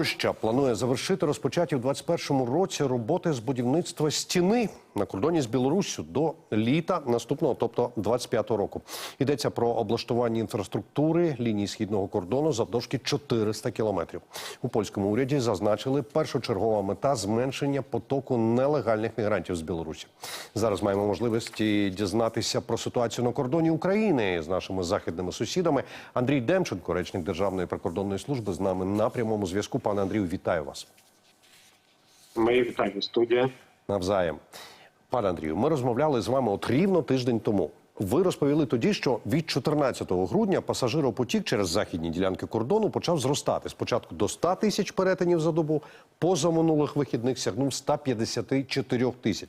Польща планує завершити розпочаті в 2021 році роботи з будівництва стіни на кордоні з Білоруссю до літа наступного, тобто 25-го року. Йдеться про облаштування інфраструктури лінії східного кордону завдовжки 400 кілометрів. У польському уряді зазначили першочергова мета зменшення потоку нелегальних мігрантів з Білорусі. Зараз маємо можливість дізнатися про ситуацію на кордоні України з нашими західними сусідами. Андрій Демченко, речник Державної прикордонної служби, з нами на прямому зв'язку. Пане Андрію, вітаю вас. Мої вітання, студія. Навзаєм. Пане Андрію, ми розмовляли з вами от рівно тиждень тому. Ви розповіли тоді, що від 14 грудня пасажиропотік через західні ділянки кордону почав зростати. Спочатку до 100 тисяч перетинів за добу, поза минулих вихідних сягнув 154 тисяч.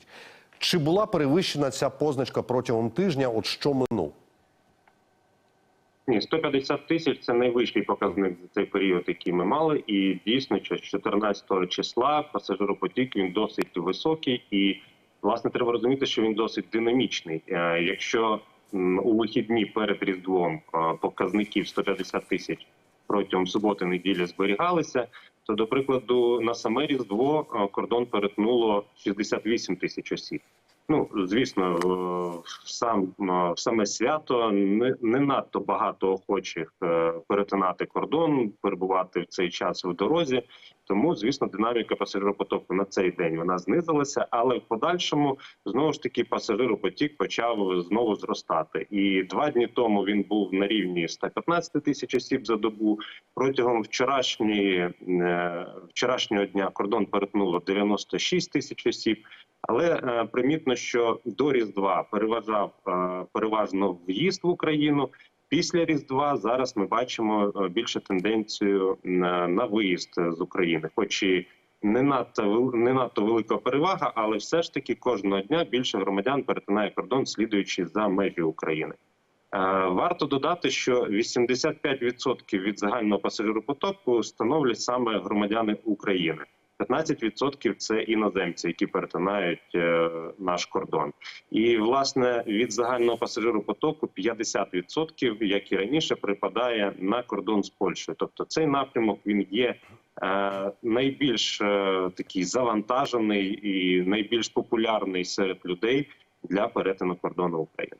Чи була перевищена ця позначка протягом тижня? От що минув? Ні, 150 тисяч це найвищий показник за цей період, який ми мали. І дійсно, що з 14 числа пасажиропотік він досить високий, і власне треба розуміти, що він досить динамічний. Е, Якщо у вихідні перед різдвом е, показників 150 тисяч протягом суботи неділі зберігалися, то до прикладу на саме різдво е, кордон перетнуло 68 тисяч осіб. Ну, звісно, сам саме свято не, не надто багато охочих перетинати кордон, перебувати в цей час в дорозі. Тому, звісно, динаміка пасажиропотоку на цей день вона знизилася, але в подальшому знову ж таки пасажиропотік почав знову зростати. І два дні тому він був на рівні 115 тисяч осіб за добу. Протягом вчорашньої е, вчорашнього дня кордон перетнуло 96 тисяч осіб. Але е, примітно, що до Різдва переважав е, переважно в'їзд в Україну. Після Різдва зараз ми бачимо е, більше тенденцію на, на виїзд з України, хоч і не надто не надто велика перевага, але все ж таки кожного дня більше громадян перетинає кордон, слідуючи за межі України. Е, Варто додати, що 85% від загального пасажиропотоку становлять саме громадяни України. 15% – це іноземці, які перетинають е, наш кордон. І власне від загального пасажиропотоку 50%, як і раніше, припадає на кордон з Польщею. Тобто цей напрямок він є е, найбільш е, такий завантажений і найбільш популярний серед людей для перетину кордону України.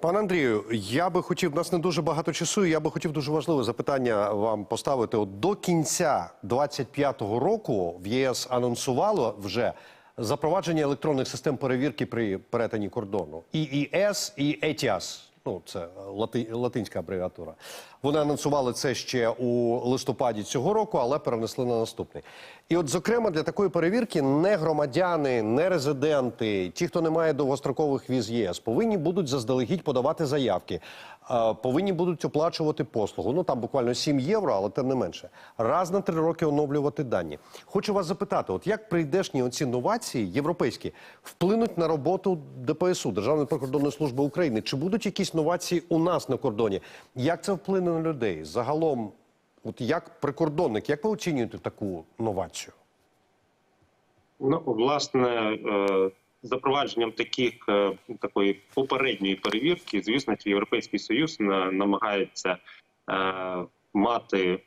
Пане Андрію, я би хотів, у нас не дуже багато часу. і Я би хотів дуже важливе запитання вам поставити. От до кінця 25-го року в ЄС анонсувало вже запровадження електронних систем перевірки при перетині кордону. І ІІС і ETIAS. Ну, це лати, латинська абревіатура. Вони анонсували це ще у листопаді цього року, але перенесли на наступний. І от, зокрема, для такої перевірки не громадяни, не резиденти, ті, хто не має довгострокових віз ЄС, повинні будуть заздалегідь подавати заявки, повинні будуть оплачувати послугу. Ну там буквально 7 євро, але тим не менше. Раз на три роки оновлювати дані. Хочу вас запитати: от як прийдешні оці новації європейські вплинуть на роботу ДПСУ Державної прикордонної служби України? Чи будуть якісь новації у нас на кордоні? Як це вплине на людей? Загалом, от як прикордонник, як ви оцінюєте таку новацію? Ну, власне, е, запровадженням таких е, такої попередньої перевірки, звісно, Європейський Союз намагається е, мати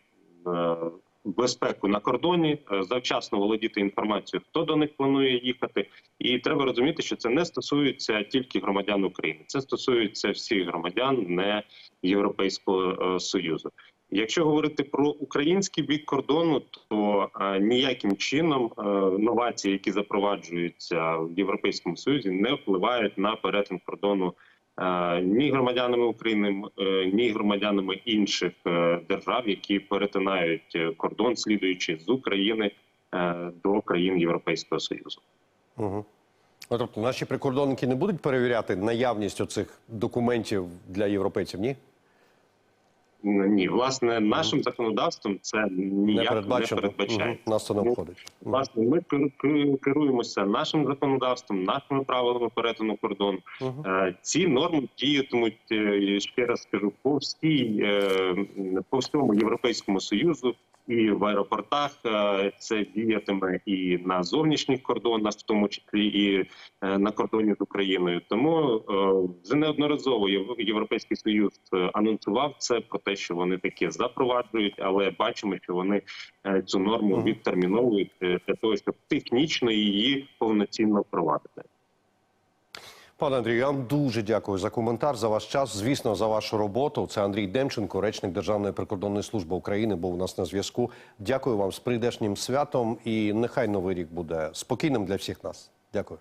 безпеку на кордоні, е, завчасно володіти інформацією, хто до них планує їхати. І треба розуміти, що це не стосується тільки громадян України, це стосується всіх громадян не Європейського е, Союзу. Якщо говорити про український бік кордону, то е, ніяким чином новації, які запроваджуються в Європейському Союзі, не впливають на перетин кордону ні громадянами України, е, ні громадянами інших е, держав, які перетинають е, кордон, слідуючи з України е, до країн Європейського Союзу. Угу. Тобто наші прикордонники не будуть перевіряти наявність оцих документів для європейців, ні? Ні, власне, нашим законодавством це ніяк не передбачено. передбачає. Угу. Нас це не обходить. Власне, ми кер- кер- керуємося нашим законодавством, нашими правилами перетину кордону. Е, Ці норми діятимуть е, ще раз скажу по всій е, по всьому європейському союзу і в аеропортах. Е, Це діятиме і на зовнішніх кордонах, в тому числі і е, на кордоні з Україною. Тому е, вже неодноразово Єв- Європейський Союз анонсував це про те, що вони таке запроваджують, але бачимо, що вони цю норму відтерміновують для того, щоб технічно її повноцінно впровадити. Пане Андрію, я вам дуже дякую за коментар, за ваш час. Звісно, за вашу роботу. Це Андрій Демченко, речник Державної прикордонної служби України, був у нас на зв'язку. Дякую вам з прийдешнім святом і нехай новий рік буде спокійним для всіх нас. Дякую.